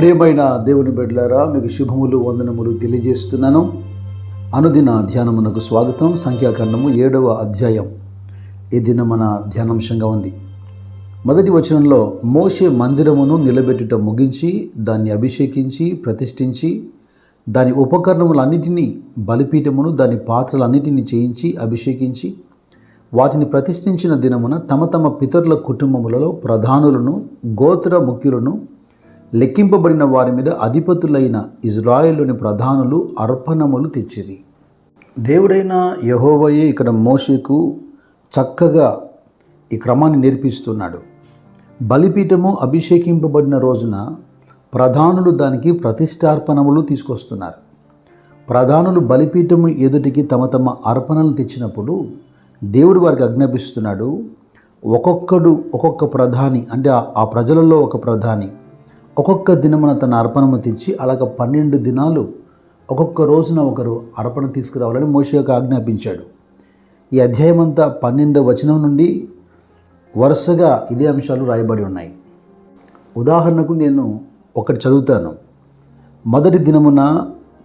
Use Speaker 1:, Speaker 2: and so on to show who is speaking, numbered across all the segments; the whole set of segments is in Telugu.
Speaker 1: ప్రియమైన దేవుని బిడ్డలారా మీకు శుభములు వందనములు తెలియజేస్తున్నాను. అనుదిన ధ్యానమునకు స్వాగతం. సంఖ్యాకాండము ఏడవ అధ్యాయం. ఈ దిన మన ధ్యానాంశంగా ఉంది. మొదటి వచనంలో మోషే మందిరమును నిలబెట్టుట ముగించి దాన్ని అభిషేకించి ప్రతిష్ఠించి దాని ఉపకరణములన్నిటినీ బలిపీఠమును దాని పాత్రలన్నిటినీ చేయించి అభిషేకించి వాటిని ప్రతిష్ఠించిన దినమున తమ తమ పితరుల కుటుంబములలో ప్రధానులను గోత్ర ముఖ్యులను లెక్కింపబడిన వారి మీద అధిపతులైన ఇజ్రాయెల్లోని ప్రధానులు అర్పణములు తెచ్చిరి. దేవుడైన యహోవయే ఇక్కడ మోషేకు చక్కగా ఈ క్రమాన్ని నేర్పిస్తున్నాడు. బలిపీఠము అభిషేకింపబడిన రోజున ప్రధానులు దానికి ప్రతిష్టార్పణములు తీసుకొస్తున్నారు. ప్రధానులు బలిపీఠము ఎదుటికి తమ తమ అర్పణలు తెచ్చినప్పుడు దేవుడు వారికి ఆజ్ఞాపిస్తున్నాడు ఒక్కొక్కడు ఒక్కొక్క ప్రధాని అంటే ఆ ప్రజలలో ఒక ప్రధాని ఒక్కొక్క దినమున తన అర్పణము తెచ్చి అలాగ పన్నెండు దినాలు ఒక్కొక్క రోజున ఒకరు అర్పణ తీసుకురావాలని మోషే యొక్క ఆజ్ఞాపించాడు. ఈ అధ్యాయం అంతా పన్నెండవ వచనం నుండి వరుసగా ఇదే అంశాలు రాయబడి ఉన్నాయి. ఉదాహరణకు నేను ఒకటి చదువుతాను. మొదటి దినమున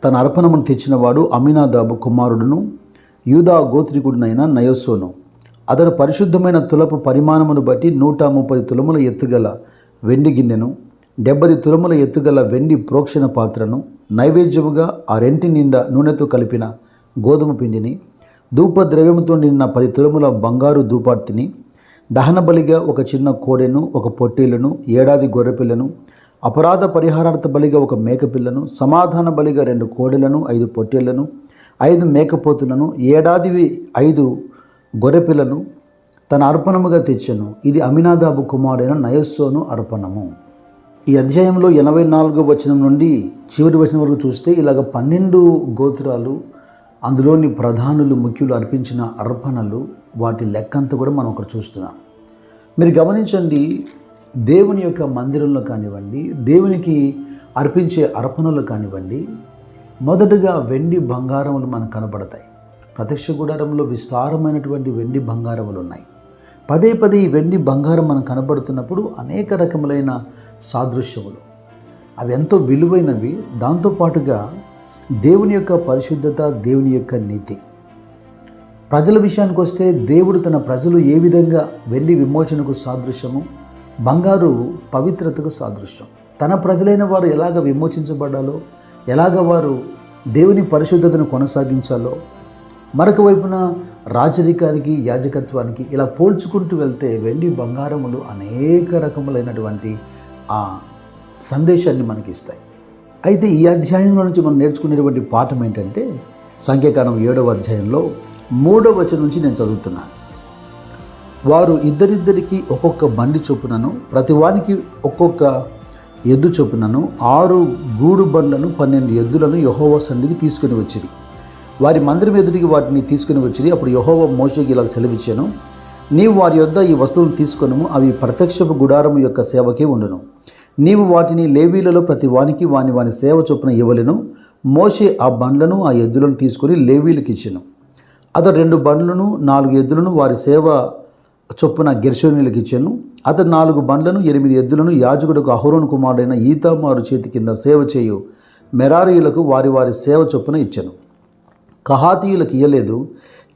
Speaker 1: తన అర్పణమును తెచ్చినవాడు అమీనాదాబు కుమారుడును యూదా గోత్రికుడునైన నయోసోను. అతను పరిశుద్ధమైన తులపు పరిమాణమును బట్టి నూట ముప్పై తులముల ఎత్తుగల వెండి గిన్నెను డెబ్బది తులముల ఎత్తుగల వెండి ప్రోక్షణ పాత్రను నైవేద్యముగా ఆ రెంటి నిండా నూనెతో కలిపిన గోధుమ పిండిని ధూప ద్రవ్యముతో నిన్న పది తులముల బంగారు ధూపార్తిని దహన బలిగా ఒక చిన్న కోడెను ఒక పొట్టేలును ఏడాది గొర్రెపిల్లను అపరాధ పరిహారార్థ బలిగా ఒక మేకపిల్లను సమాధాన బలిగా రెండు కోడెలను ఐదు పొట్టేళ్ళను ఐదు మేకపోతులను ఏడాదివి ఐదు గొర్రెపిల్లను తన అర్పణముగా తెచ్చెను. ఇది అమినాదాబు కుమారుడైన నయస్సోను అర్పణము. ఈ అధ్యాయంలో ఎనభై నాలుగో వచనం నుండి చివరి వచనం వరకు చూస్తే ఇలాగ పన్నెండు గోత్రాలు అందులోని ప్రధానులు ముఖ్యులు అర్పించిన అర్పణలు వాటి లెక్కంతా కూడా మనం ఒకటి చూస్తున్నాం. మీరు గమనించండి దేవుని యొక్క మందిరంలో కానివ్వండి దేవునికి అర్పించే అర్పణలు కానివ్వండి మొదటగా వెండి బంగారములు మనకు కనబడతాయి. ప్రత్యక్ష గుడారంలో విస్తారమైనటువంటి వెండి బంగారములు ఉన్నాయి. పదే పదే ఈ వెండి బంగారం మనకు కనబడుతున్నప్పుడు అనేక రకములైన సాదృశ్యములు. అవి ఎంతో విలువైనవి. దాంతోపాటుగా దేవుని యొక్క పరిశుద్ధత దేవుని యొక్క నీతి. ప్రజల విషయానికి వస్తే దేవుడు తన ప్రజలు ఏ విధంగా వెండి విమోచనకు సాదృశ్యము బంగారు పవిత్రతకు సాదృశ్యం. తన ప్రజలైన వారు ఎలాగ విమోచించబడాలో ఎలాగ వారు దేవుని పరిశుద్ధతను కొనసాగించాలో మరొక వైపున రాజరికానికి యాజకత్వానికి ఇలా పోల్చుకుంటూ వెళ్తే వెండి బంగారములు అనేక రకములైనటువంటి ఆ సందేశాన్ని మనకి ఇస్తాయి అయితే ఈ అధ్యాయంలో నుంచి మనం నేర్చుకునేటువంటి పాఠం ఏంటంటే సంఖ్యాకాలం ఏడవ అధ్యాయంలో మూడవ వచనం నుంచి నేను చదువుతున్నాను. వారు ఇద్దరిద్దరికి ఒక్కొక్క బండి చొప్పునను ప్రతివానికి ఒక్కొక్క ఎద్దు చొప్పునను ఆరు గూడు బండ్లను పన్నెండు ఎద్దులను యహోవ సంధికి తీసుకుని వచ్చింది వారి మందిరం ఎదుటికి వాటిని తీసుకుని వచ్చి అప్పుడు యహోవ మోషకి ఇలా సెలవిచ్చాను. నీవు వారి యొద్ద ఈ వస్తువులను తీసుకొనుము. అవి ప్రత్యక్షపు గుడారము యొక్క సేవకే ఉండును. నీవు వాటిని లేవీలలో ప్రతి వానికి వాని వాని సేవ చొప్పున ఇవ్వలేను. మోషే ఆ బండ్లను ఆ ఎద్దులను తీసుకొని లేవీలకు ఇచ్చాను. అతడు రెండు బండ్లను నాలుగు ఎద్దులను వారి సేవ చొప్పున గెర్షోనీలకు ఇచ్చాను. అతడు నాలుగు బండ్లను ఎనిమిది ఎద్దులను యాజకుడుకు అహరోను కుమారుడైన ఈతామారు చేతి కింద సేవ చేయు మెరారీయులకు వారి వారి సేవ చొప్పున ఇచ్చాను. కహాతీయులకు ఇయ్యలేదు.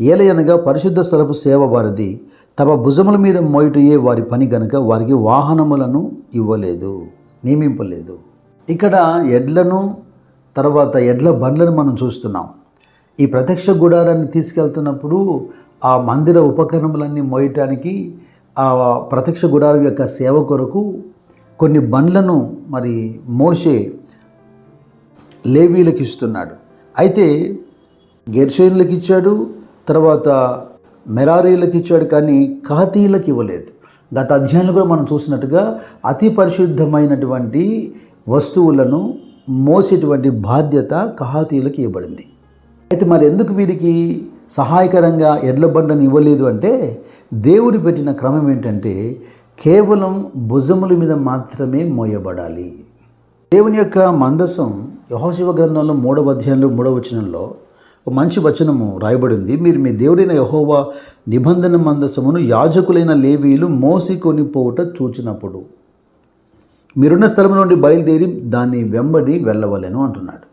Speaker 1: ఏలయనగా పరిశుద్ధ స్థలపు సేవ వారిది. తమ భుజముల మీద మోయుటయే వారి పని గనుక వారికి వాహనములను ఇవ్వలేదు నియమింపలేదు. ఇక్కడ ఎడ్లను తర్వాత ఎడ్ల బండ్లను మనం చూస్తున్నాం. ఈ ప్రత్యక్ష గుడారాన్ని తీసుకెళ్తున్నప్పుడు ఆ మందిర ఉపకరణములన్నీ మోయటానికి ఆ ప్రత్యక్ష గుడారం యొక్క సేవ కొరకు కొన్ని బండ్లను మరి మోసే లేవీలకు ఇస్తున్నాడు. అయితే గెర్షేన్లకు ఇచ్చాడు తర్వాత మెరారీలకు ఇచ్చాడు కానీ కాతీలకు ఇవ్వలేదు గత అధ్యాయంలో కూడా మనం చూసినట్టుగా అతి పరిశుద్ధమైనటువంటి వస్తువులను మోసేటువంటి బాధ్యత కహాతీలకు ఇవ్వబడింది అయితే మరి ఎందుకు వీరికి సహాయకరంగా ఎడ్ల బండని ఇవ్వలేదు అంటే దేవుడు పెట్టిన క్రమం ఏంటంటే కేవలం భుజముల మీద మాత్రమే మోయబడాలి. దేవుని యొక్క మందసం యహోశివ గ్రంథంలో మూడవ అధ్యాయంలో మూడవ వచనంలో ఒక మంచి వచనము రాయబడింది. మీరు మీ దేవుడైన యహోవా నిబంధన మందసమును యాజకులైన లేవీలు మోసికొని పోవుట చూచినప్పుడు మీరున్న స్థలం నుండి బయలుదేరి దాన్ని వెంబడి వెళ్ళవలెను అంటున్నాడు.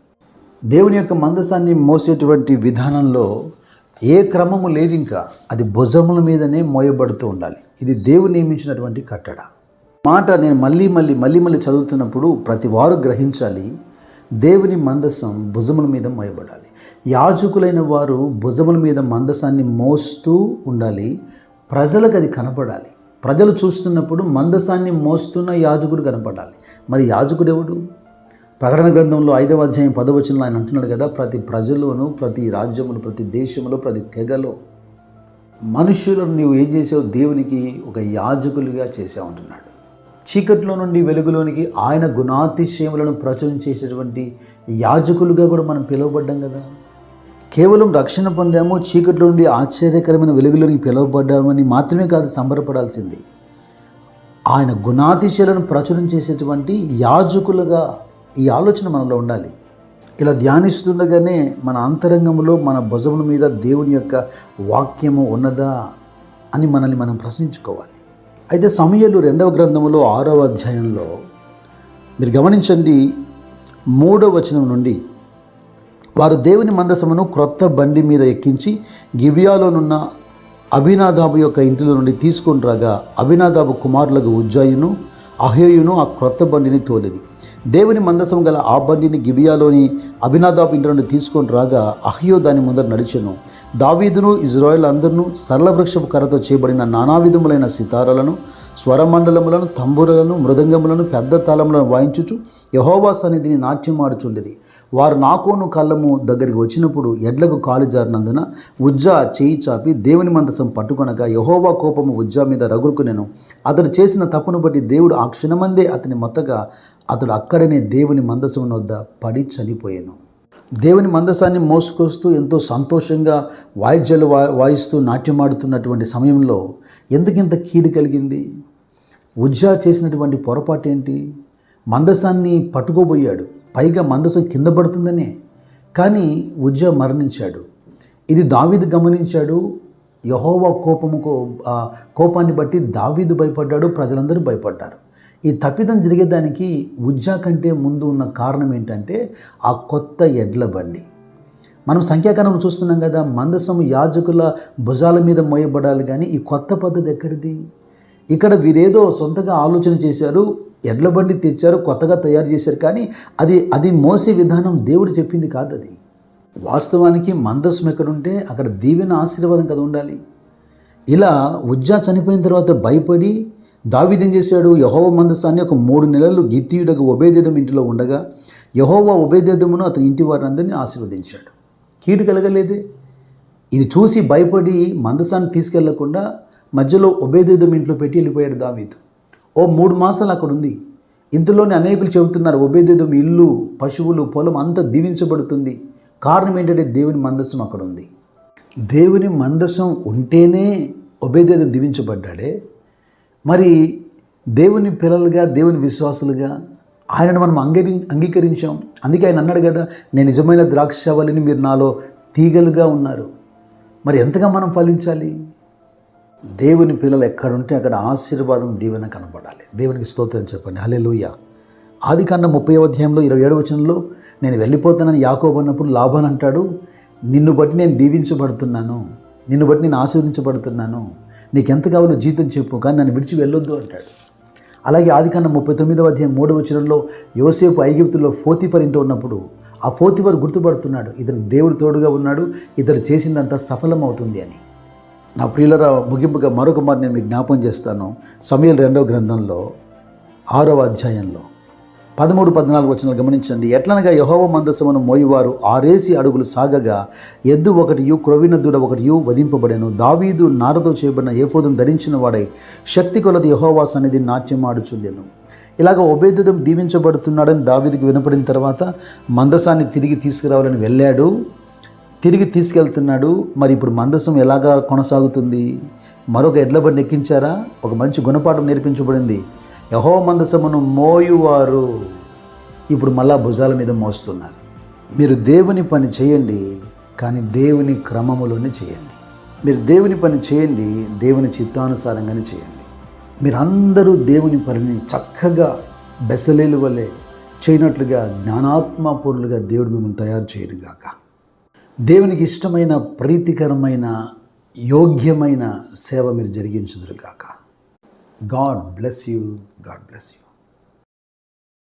Speaker 1: దేవుని యొక్క మందసాన్ని మోసేటువంటి విధానంలో ఏ క్రమము లేదు ఇంకా. అది భుజముల మీదనే మోయబడుతూ ఉండాలి. ఇది దేవుడు నియమించినటువంటి కట్టడ. మాట నేను మళ్ళీ మళ్ళీ మళ్ళీ మళ్ళీ చదువుతున్నప్పుడు ప్రతి వారు గ్రహించాలి. దేవుని మందసం భుజముల మీద మోయబడాలి. యాజకులైన వారు భుజముల మీద మందసాన్ని మోస్తూ ఉండాలి. ప్రజలకు అది కనపడాలి. ప్రజలు చూస్తున్నప్పుడు మందసాన్ని మోస్తున్న యాజకుడు కనపడాలి. మరి యాజకుడు ఎవడు? ప్రకటన గ్రంథంలో ఐదవ అధ్యాయం పదవచనంలో ఆయన అంటున్నాడు కదా ప్రతి ప్రజలోను ప్రతి రాజ్యములు ప్రతి దేశంలో ప్రతి తెగలో మనుషులను నీవు ఏం చేసావు దేవునికి ఒక యాజకులుగా చేసావుంటున్నాడు చీకట్లో నుండి వెలుగులోనికి ఆయన గుణాతిశయములను ప్రచురం చేసేటువంటి యాజకులుగా కూడా మనం పిలువబడ్డాం కదా. కేవలం రక్షణ పొందాము చీకట్లో నుండి ఆశ్చర్యకరమైన వెలుగులోనికి పిలువబడ్డామని మాత్రమే కాదు సంబరపడాల్సింది. ఆయన గుణాతిశయాలను ప్రచురం చేసేటువంటి యాజకులుగా ఈ ఆలోచన మనలో ఉండాలి. ఇలా ధ్యానిస్తుండగానే మన అంతరంగంలో మన భుజముల మీద దేవుని యొక్క వాక్యము ఉన్నదా అని మనల్ని మనం ప్రశ్నించుకోవాలి. అయితే సమయలు రెండవ గ్రంథములో ఆరవ అధ్యాయంలో మీరు గమనించండి మూడవ వచనం నుండి వారు దేవుని మందసమును క్రొత్త బండి మీద ఎక్కించి గిబియాలోనున్న అభినాదాబు యొక్క ఇంటిలో నుండి తీసుకొని రాగా అభినాదాబు కుమారులకు ఉజ్జాయును అహేయును ఆ క్రొత్త బండిని తోలిది. దేవుని మందసం గల ఆ బండిని గిబియాలోని అభినాదాబు ఇంటి నుండి తీసుకొని రాగా అహ్యో దాని ముందర నడిచెను. దావీదును ఇజ్రాయెల్ అందరినూ సరళ వృక్షపు కర్రతో చేయబడిన నానా విధములైన సితారాలను స్వరమండలములను తంబురలను మృదంగములను పెద్ద తాళములను వాయించుచు యహోవా సన్నిధిని నాట్యమాడుచుండేది వారు నాకోను కళ్ళము దగ్గరికి వచ్చినప్పుడు ఎడ్లకు కాలు జారినందున ఉజ్జా చేయి చాపి దేవుని మందసం పట్టుకొనగా యహోవా కోపము ఉజ్జా మీద రగులుకునేను. అతడు చేసిన తప్పును బట్టి దేవుడు ఆ క్షణమందే అతని మొత్తగా అతడు అక్కడనే దేవుని మందసం వద్ద పడి చనిపోయాను. దేవుని మందసాన్ని మోసుకొస్తూ ఎంతో సంతోషంగా వాయిద్యాలు వాయిస్తూ నాట్యమాడుతున్నటువంటి సమయంలో ఎందుకింత కీడు కలిగింది? ఉజ్జా చేసినటువంటి పొరపాటు ఏంటి? మందసాన్ని పట్టుకోబోయాడు. పైగా మందసం కింద పడుతుందనే. కానీ ఉజ్జా మరణించాడు. ఇది దావీదు గమనించాడు. యహోవా కోపము కోపాన్ని బట్టి దావీదు భయపడ్డాడు ప్రజలందరూ భయపడ్డారు. ఈ తప్పిదం జరిగేదానికి ఉజ్జా కంటే ముందు ఉన్న కారణం ఏంటంటే ఆ కొత్త ఎడ్ల బండి. మనం సంఖ్యాకాలంలో చూస్తున్నాం కదా మందసం యాజకుల భుజాల మీద మోయబడాలి కానీ ఈ కొత్త పద్ధతి ఎక్కడిది? ఇక్కడ వీరేదో సొంతగా ఆలోచన చేశారు ఎడ్ల బండి తెచ్చారు కొత్తగా తయారు చేశారు. కానీ అది అది మోసే విధానం దేవుడు చెప్పింది కాదు అది. వాస్తవానికి మందస్సు ఎక్కడుంటే అక్కడ దీవెన ఆశీర్వాదం కదా ఉండాలి. ఇలా ఉజ్జా చనిపోయిన తర్వాత భయపడి దావిదేం చేశాడు? యహోవ మందసాన్ని ఒక మూడు నెలలు గిత్తీయుడకు ఉభయదేదం ఇంటిలో ఉండగా యహోవ ఉభయదేదమును అతని ఇంటి వారందరినీ ఆశీర్వదించాడు. కీడు కలగలేదే. ఇది చూసి భయపడి మందసాన్ని తీసుకెళ్ళకుండా మధ్యలో ఒబేదేదం ఇంట్లో పెట్టి వెళ్ళిపోయాడు దావీద్. ఓ మూడు మాసాలు అక్కడ ఉంది ఇంతలోనే అనేకులు చెబుతున్నారు ఒబేదేదం ఇల్లు పశువులు పొలం అంతా దీవించబడుతుంది. కారణం ఏంటంటే దేవుని మందసం అక్కడ ఉంది దేవుని మందసం ఉంటేనే ఒబేదేదం దీవించబడ్డాడే. మరి దేవుని పిల్లలుగా దేవుని విశ్వాసులుగా ఆయనను మనం అంగీ అంగీకరించాం. అందుకే ఆయన అన్నాడు కదా నేను నిజమైన ద్రాక్షవల్లిని మీరు నాలో తీగలుగా ఉన్నారు. మరి ఎంతగా మనం ఫలించాలి? దేవుని పిల్లలు ఎక్కడుంటే అక్కడ ఆశీర్వాదం దీవెన కనబడాలి. దేవునికి స్తోత్రం చెప్పండి. హలే లూయ ఆది కన్నా ముప్పై అధ్యాయంలో ఇరవై ఏడు వచనంలో నేను వెళ్ళిపోతానని యాకోబు అన్నప్పుడు లాభాన్ అంటాడు నిన్ను బట్టి నేను దీవించబడుతున్నాను. నిన్ను బట్టి నేను ఆశీర్వదించబడుతున్నాను. నీకు ఎంత కావాలో జీతం చెప్పు కానీ నన్ను విడిచి వెళ్ళొద్దు అంటాడు. అలాగే ఆది కన్నా ముప్పై తొమ్మిదవ అధ్యాయం మూడవ వచనంలో యోసేపు ఐగిప్తుల్లో ఫోతిఫర్ ఇంటూ ఉన్నప్పుడు ఆ ఫోతిఫర్ గుర్తుపడుతున్నాడు ఇతనికి దేవుడు తోడుగా ఉన్నాడు ఇతడు చేసిందంతా సఫలమవుతుంది అని. నా ప్రియులరా ముగింపుగా మరొక మరి నేను మీకు జ్ఞాపం చేస్తాను. సమయలు రెండవ గ్రంథంలో ఆరవ అధ్యాయంలో. పదమూడు పద్నాలుగు వచ్చిన గమనించండి. ఎట్లనగా యహోవ మందసమును మోయివారు ఆరేసి అడుగులు సాగగా ఎద్దు ఒకటియు క్రొవిన దూడ ఒకటియు వధింపబడెను. దావీదు నారతో చేయబడిన ఏఫోదును ధరించిన వాడై శక్తి కొలది యహోవా సన్నిధి నాట్యమాడుచుండెను. ఇలాగ ఉభయదుదం దీవించబడుతున్నాడని దావీదుకు వినపడిన తర్వాత మందసాన్ని తిరిగి తీసుకురావాలని వెళ్ళాడు. తిరిగి తీసుకెళ్తున్నాడు. మరి ఇప్పుడు మందసం ఎలాగా కొనసాగుతుంది? మరొక ఎడ్లబండి ఎక్కించారా? ఒక మంచి గుణపాఠం నేర్పించబడింది. యహో మందసమును మోయువారు. ఇప్పుడు మళ్ళా భుజాల మీద మోస్తున్నారు. మీరు దేవుని పని చేయండి కానీ దేవుని క్రమములోనే చేయండి. మీరు దేవుని పని చేయండి దేవుని చిత్తానుసారంగానే చేయండి. మీరందరూ దేవుని పనిని చక్కగా బెసలేలు వలె చేయనట్లుగా జ్ఞానాత్మపూర్ణులుగా దేవుడు మిమ్మల్ని తయారు చేయడుగాక దేవునికి ఇష్టమైన ప్రీతికరమైన యోగ్యమైన సేవ మీరు జరిగించుదురుగాక. God bless you God bless you